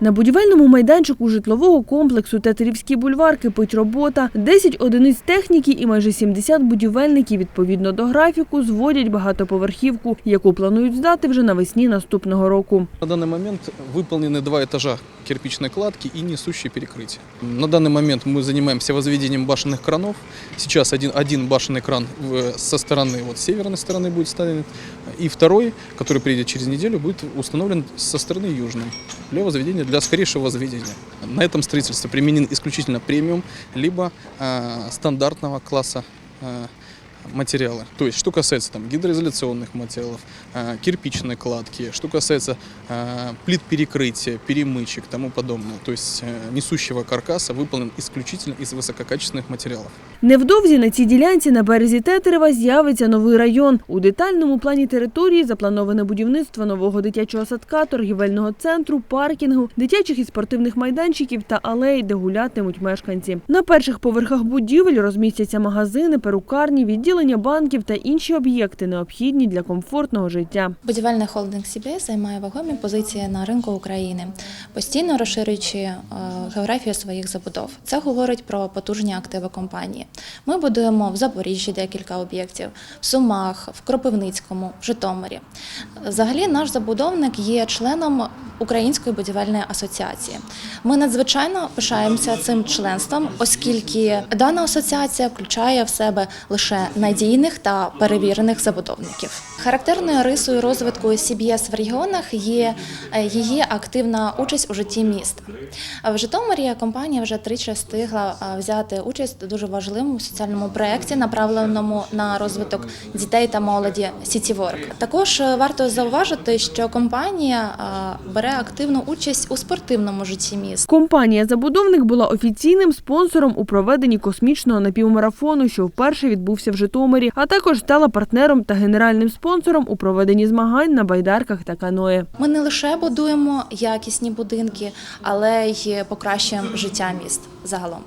На будівельному майданчику житлового комплексу Тетерівський бульвар кипить робота. 10 одиниць техніки і майже 70 будівельників відповідно до графіку зводять багатоповерхівку, яку планують здати вже навесні наступного року. На данный момент выполнены два этажа кирпичной кладки и несущие перекрытия. На данный момент мы занимаемся возведением башенных кранов. Сейчас один, один башенный кран в- со стороны, вот с северной стороны будет ставлен, и второй, который приедет через неделю, будет установлен со стороны южной для возведения, для скорейшего возведения. На этом строительстве применен исключительно премиум, либо э, стандартного класса э, материалы. То есть, что касается там, гидроизоляционных материалов, э, кирпичной кладки, что касается э, плит перекрытия, перемычек и тому подобное. То есть, э, несущего каркаса выполнен исключительно из высококачественных материалов. Невдовзі на цій ділянці на березі Тетерева з'явиться новий район. У детальному плані території заплановане будівництво нового дитячого садка, торгівельного центру, паркінгу, дитячих і спортивних майданчиків та алей, де гулятимуть мешканці. На перших поверхах будівель розмістяться магазини, перукарні, відділення банків та інші об'єкти, необхідні для комфортного життя. Будівельний холдинг CBS займає вагомі позиції на ринку України, постійно розширюючи е, географію своїх забудов. Це говорить про потужні активи компанії. Ми будуємо в Запоріжжі декілька об'єктів, в Сумах, в Кропивницькому, в Житомирі. Взагалі, наш забудовник є членом Української будівельної асоціації. Ми надзвичайно пишаємося цим членством, оскільки дана асоціація включає в себе лише надійних та перевірених забудовників. Характерною рисою розвитку CBS в регіонах є е, її активна участь у житті міста. В Житомирі компанія вже тричі встигла е, взяти участь у дуже важливому соціальному проєкті, направленому на розвиток дітей та молоді Work. Також е, варто зауважити, що компанія бере активну участь у спортивному житті міста. Компанія Забудовник була офіційним спонсором у проведенні космічного напівмарафону, що вперше відбувся в Житомирі, а також стала партнером та генеральним спонсором у проведенні змагань на байдарках та каное. Ми не лише будуємо якісні будинки, але й покращуємо життя міст загалом.